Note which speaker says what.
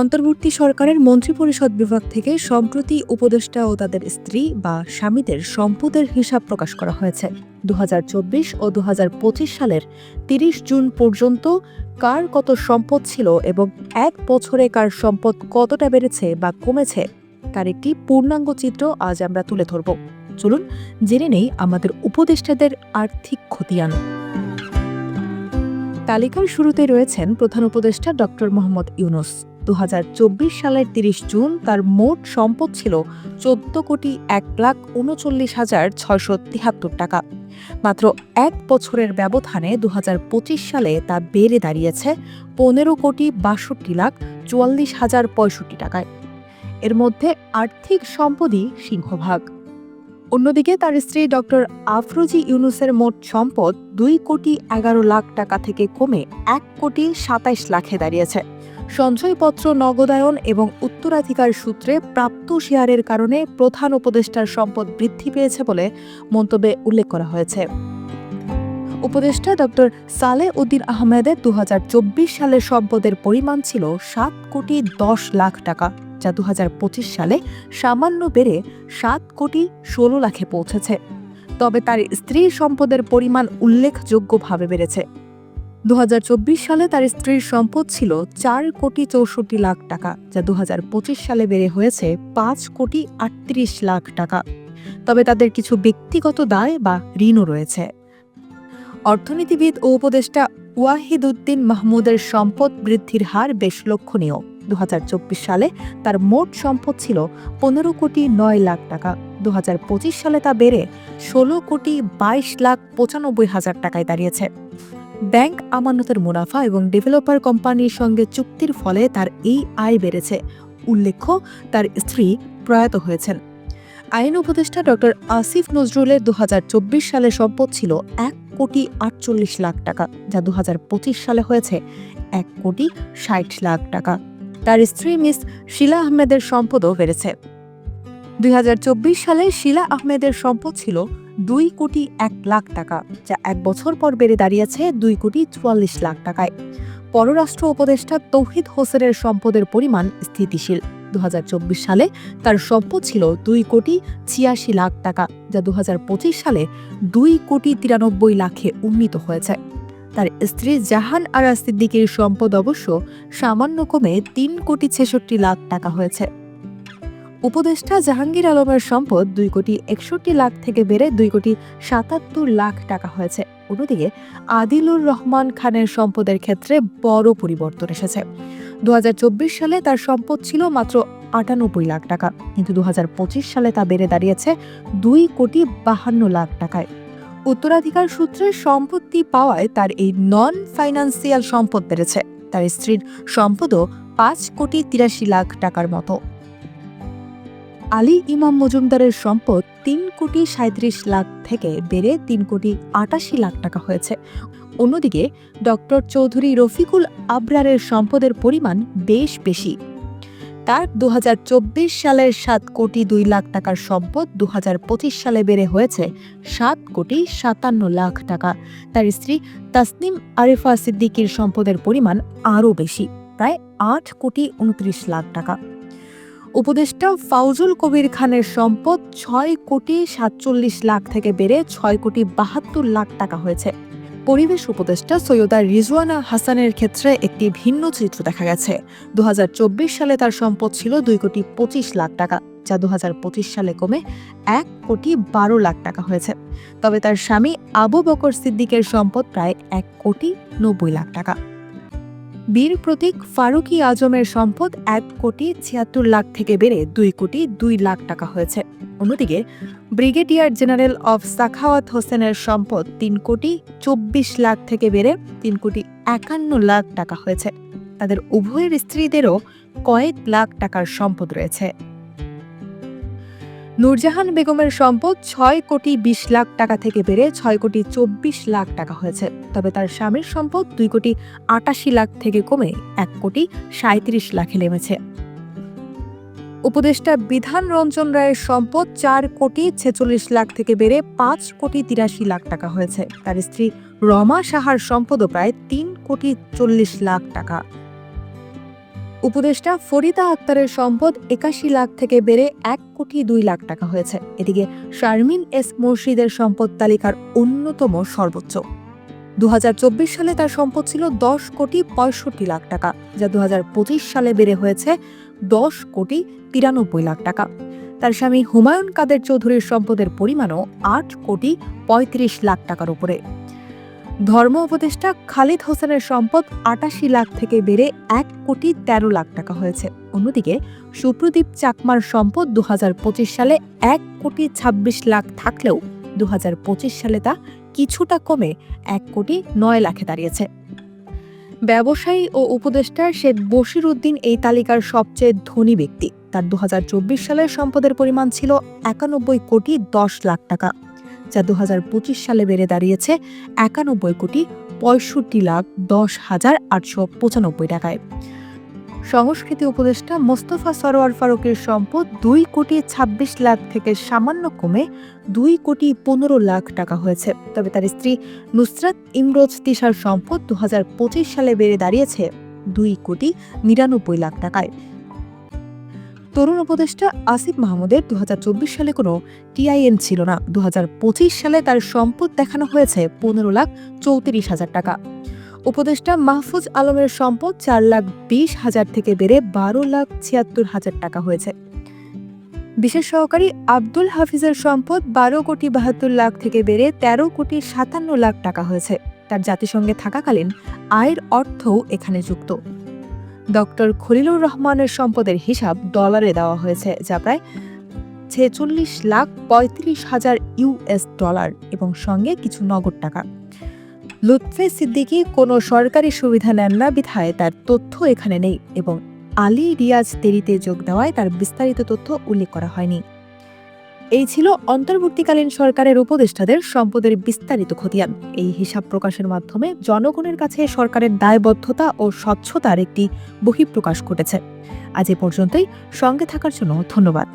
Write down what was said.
Speaker 1: অন্তর্বর্তী সরকারের মন্ত্রিপরিষদ বিভাগ থেকে সম্প্রতি উপদেষ্টা ও তাদের স্ত্রী বা স্বামীদের সম্পদের হিসাব প্রকাশ করা হয়েছে। দু হাজার চব্বিশ ও দু হাজার পঁচিশ সালের তিরিশ জুন পর্যন্ত কার কত সম্পদ ছিল এবং এক বছরে কার সম্পদ কতটা বেড়েছে বা কমেছে, তার একটি পূর্ণাঙ্গ চিত্র আজ আমরা তুলে ধরব। চলুন জেনে নেই আমাদের উপদেষ্টাদের আর্থিক খতিয়ান। তালিকার শুরুতে রয়েছেন প্রধান উপদেষ্টা ডক্টর মোহাম্মদ ইউনুস। দু হাজার চব্বিশ সালের তিরিশ জুন তার মোট সম্পদ ছিল চোদ্দ কোটি এক লাখ উনচল্লিশ হাজার ছয়শো তিহাত্তর টাকা। মাত্র এক বছরের ব্যবধানে দু হাজার পঁচিশ সালে তা বেড়ে দাঁড়িয়েছে পনেরো কোটি বাষট্টি লাখ চুয়াল্লিশ হাজার পঁয়ষট্টি টাকায়। এর মধ্যে আর্থিক সম্পদই সিংহভাগ। অন্যদিকে তার স্ত্রী ডক্টর আফরোজি ইউনুসের মোট সম্পদ দুই কোটি এগারো লাখ টাকা থেকে কমে এক কোটি সাতাইশ লাখে দাঁড়িয়েছে। সঞ্চয়পত্র নগদায়ন এবং উত্তরাধিকার সূত্রে প্রাপ্ত শেয়ারের কারণে প্রধান উপদেষ্টার সম্পদ বৃদ্ধি পেয়েছে বলে মন্তব্যে উল্লেখ করা হয়েছে। উপদেষ্টা ডক্টর সালে উদ্দিন আহমেদের দু সালের সম্পদের পরিমাণ ছিল সাত কোটি দশ লাখ টাকা, যা দু হাজার পঁচিশ সালে সামান্য বেড়ে সাত কোটি ষোলো লাখে পৌঁছেছে। তবে তার স্ত্রীর সম্পদের পরিমাণ উল্লেখযোগ্যভাবে বেড়েছে। দু হাজার চব্বিশ সালে তার স্ত্রীর সম্পদ ছিল চার কোটি চৌষট্টি লাখ টাকা, যা দু হাজার পঁচিশ সালে বেড়ে হয়েছে পাঁচ কোটি আটত্রিশ লাখ টাকা। তবে তাদের কিছু ব্যক্তিগত দায় বা ঋণও রয়েছে। অর্থনীতিবিদ ও উপদেষ্টা ওয়াহিদ উদ্দিন মাহমুদের সম্পদ বৃদ্ধির হার বেশ লক্ষণীয়। দু হাজার চব্বিশ সালে তার মোট সম্পদ ছিল পনেরো কোটি নয় লাখ টাকা। দু হাজার পঁচিশ সালে তা বেড়ে ষোলো কোটি বাইশ লাখ পঁচানব্বই হাজার টাকায় দাঁড়িয়েছে। ব্যাংক আমানতের মুনাফা এবং ডেভেলপার কোম্পানির সঙ্গে চুক্তির ফলে তার এই আয় বেড়েছে। উল্লেখ্য, তার স্ত্রী প্রয়াত হয়েছেন। আইন উপদেষ্টা ডক্টর আসিফ নজরুলের দু হাজার চব্বিশ সালে সম্পদ ছিল এক কোটি আটচল্লিশ লাখ টাকা, যা দু হাজার পঁচিশ সালে হয়েছে এক কোটি ষাট লাখ টাকা। তার স্ত্রী মিস শিলা আহমেদের সম্পদও বেড়েছে। দুই হাজার চব্বিশ সালে শিলা আহমেদের সম্পদ ছিল দুই কোটি এক লাখ টাকা, যা এক বছর পর বেড়ে দাঁড়িয়েছে দুই কোটি চুয়াল্লিশ লাখ টাকায়। পররাষ্ট্র উপদেষ্টা তৌহিদ হোসেনের সম্পদের পরিমাণ স্থিতিশীল। দু হাজার চব্বিশ সালে তার সম্পদ ছিল দুই কোটি ছিয়াশি লাখ টাকা, যা দু হাজার পঁচিশ সালে দুই কোটি তিরানব্বই লাখে উন্নীত হয়েছে। তার স্ত্রী জাহান আরা সিদ্দিকের সম্পদ অবশ্য সামান্য কমে তিন কোটি ছেষট্টি লাখ টাকা হয়েছে। উপদেষ্টা জাহাঙ্গীর আলমের সম্পদ দুই কোটি একষট্টি লাখ থেকে বেড়ে দুই কোটি সাতাত্তর লাখ টাকা হয়েছে। অন্যদিকে আদিলুর রহমান খানের সম্পদের ক্ষেত্রে বড় পরিবর্তন এসেছে। দু হাজার চব্বিশ সালে তার সম্পদ ছিল মাত্র আটানব্বই লাখ টাকা, কিন্তু দু হাজার পঁচিশ সালে তা বেড়ে দাঁড়িয়েছে দুই কোটি বাহান্ন লাখ টাকায়। উত্তরাধিকার সূত্রে সম্পত্তি পাওয়ায় তার এই নন ফাইন্যান্সিয়াল সম্পদ বেড়েছে। তার স্ত্রীর সম্পদও পাঁচ কোটি তিরাশি লাখ টাকার মতো। আলী ইমাম মজুমদারের সম্পদ তিন কোটি সাঁত্রিশ লাখ থেকে বেড়ে তিন কোটি আটাশি লাখ টাকা হয়েছে। অন্যদিকে ডক্টর চৌধুরী রফিকুল আবরারের সম্পদের পরিমাণ বেশ বেশি। তার দু সালের সাত কোটি দুই লাখ টাকার সম্পদ দু হাজার পঁচিশ সালে বেড়ে হয়েছে সাত কোটি সাতান্ন লাখ টাকা। তার স্ত্রী তাসনিম আরিফা সিদ্দিকির সম্পদের পরিমাণ আরও বেশি, প্রায় আট কোটি উনত্রিশ লাখ টাকা। উপদেষ্টা ফাউজুল কবির খানের সম্পদ ছয় কোটি সাতচল্লিশ লাখ থেকে বেড়ে ছয় কোটি বাহাত্তর লাখ টাকা হয়েছে। পরিবেশ উপদেষ্টা সৈয়দা রিজওয়ানা হাসানের ক্ষেত্রে একটি ভিন্ন চিত্র দেখা গেছে। দু হাজার চব্বিশ সালে তার সম্পদ ছিল দুই কোটি পঁচিশ লাখ টাকা, যা দু হাজার পঁচিশ সালে কমে এক কোটি বারো লাখ টাকা হয়েছে। তবে তার স্বামী আবু বকর সিদ্দিকের সম্পদ প্রায় এক কোটি নব্বই লাখ টাকা। বীর প্রতীক ফারুকি আজমের সম্পদ এক কোটি ছিয়াত্তর লাখ থেকে বেড়ে দুই কোটি দুই লাখ টাকা হয়েছে। অন্যদিকে ব্রিগেডিয়ার জেনারেল অফ সাখাওয়াত হোসেনের সম্পদ তিন কোটি চব্বিশ লাখ থেকে বেড়ে তিন কোটি একান্ন লাখ টাকা হয়েছে। তাদের উভয়ের স্ত্রীদেরও কয়েক লাখ টাকার সম্পদ রয়েছে। নূরজাহান বেগমের সম্পদ ছয় কোটি বিশ লাখ টাকা থেকে বেড়ে ছয় কোটি চব্বিশ লাখ টাকা হয়েছে। তবে তার স্বামীর সম্পদ দুই কোটি আটাশি লাখ থেকে কমে এক কোটি সাঁত্রিশ লাখে নেমেছে। উপদেষ্টা বিধান রঞ্জন রায়ের সম্পদ চার কোটি ছেচল্লিশ লাখ থেকে বেড়ে পাঁচ কোটি তিরাশি লাখ টাকা হয়েছে। তার স্ত্রী রমা সাহার সম্পদও প্রায় তিন কোটি চল্লিশ লাখ টাকা। উপদেষ্টা ফরিদা আক্তারের সম্পদ একাশি লাখ থেকে বেড়ে এক কোটি দুই লাখ টাকা হয়েছে। এদিকে শারমিন এস মুর্শিদের সম্পদ তালিকার অন্যতম সর্বোচ্চ। দু হাজার চব্বিশ সালে তার সম্পদ ছিল দশ কোটি পঁয়ষট্টি লাখ টাকা, যা দু হাজার পঁচিশ সালে বেড়ে হয়েছে দশ কোটি তিরানব্বই লাখ টাকা। তার স্বামী হুমায়ুন কাদের চৌধুরীর সম্পদের পরিমাণও আট কোটি পঁয়ত্রিশ লাখ টাকার উপরে। ধর্ম উপদেষ্টা খালিদ হোসেনের সম্পদ আটাশি লাখ থেকে বেড়ে এক কোটি তেরো লাখ টাকা হয়েছে। অন্যদিকে সুপ্রদীপ চাকমার সম্পদ দু হাজার পঁচিশ সালে এক কোটি ছাব্বিশ লাখ থাকলেও দু হাজার পঁচিশ সালে তা কিছুটা কমে এক কোটি নয় লাখে দাঁড়িয়েছে। ব্যবসায়ী ও উপদেষ্টা শেখ বশির উদ্দিন এই তালিকার সবচেয়ে ধনী ব্যক্তি। তার দু হাজার চব্বিশ সালের সম্পদের পরিমাণ ছিল একানব্বই কোটি দশ লাখ টাকা। যা দু হাজার পঁচিশ সালে বেড়ে দাঁড়িয়েছে একানব্বই কোটি পঁয়ষট্টি লাখ দশ হাজার আটশো পঁচানব্বই টাকায়। সংস্কৃতি উপদেষ্টা মোস্তফা সরোয়ার ফারুকের সম্পদ দুই কোটি ছাব্বিশ লাখ থেকে সামান্য কমে দুই কোটি পনেরো লাখ টাকা হয়েছে। তবে তার স্ত্রী নুসরাত ইমরোজ তিশার সম্পদ দু হাজার পঁচিশ সালে বেড়ে দাঁড়িয়েছে দুই কোটি নিরানব্বই লাখ টাকায়। তরুণ উপদেষ্টা আসিফ মাহমুদের দু হাজার চব্বিশ সালে কোনো টিআইএন ছিল না। দু হাজার পঁচিশ সালে তার সম্পদ দেখানো হয়েছে পনেরো লাখ চৌত্রিশ হাজার টাকা। উপদেষ্টা মাহফুজ আলমের সম্পদ চার লাখ বিশ হাজার থেকে বেড়ে বারো লাখ ছিয়াত্তর হাজার টাকা হয়েছে। বিশেষ সহকারী আব্দুল হাফিজের সম্পদ বারো কোটি বাহাত্তর লাখ থেকে বেড়ে তেরো কোটি সাতান্ন লাখ টাকা হয়েছে। তার জাতিসংঘে থাকাকালীন আয়ের অর্থও এখানে যুক্ত। ডক্টর খলিলুর রহমানের সম্পদের হিসাব ডলারে দেওয়া হয়েছে, যা প্রায় ছেচল্লিশ লাখ পঁয়ত্রিশ হাজার ইউএস ডলার এবং সঙ্গে কিছু নগদ টাকা। লুৎফে সিদ্দিকি কোনো সরকারি সুবিধা নেন না, বিধায় তার তথ্য এখানে নেই এবং আলী রিয়াজ দেরিতে যোগ দেওয়ায় তার বিস্তারিত তথ্য উল্লেখ করা হয়নি। এই ছিল অন্তর্বর্তীকালীন সরকারের উপদেষ্টাদের সম্পদের বিস্তারিত খতিয়ান। এই হিসাব প্রকাশের মাধ্যমে জনগণের কাছে সরকারের দায়বদ্ধতা ও স্বচ্ছতার একটি বহিঃপ্রকাশ ঘটেছে। আজ এ পর্যন্তই। সঙ্গে থাকার জন্য ধন্যবাদ।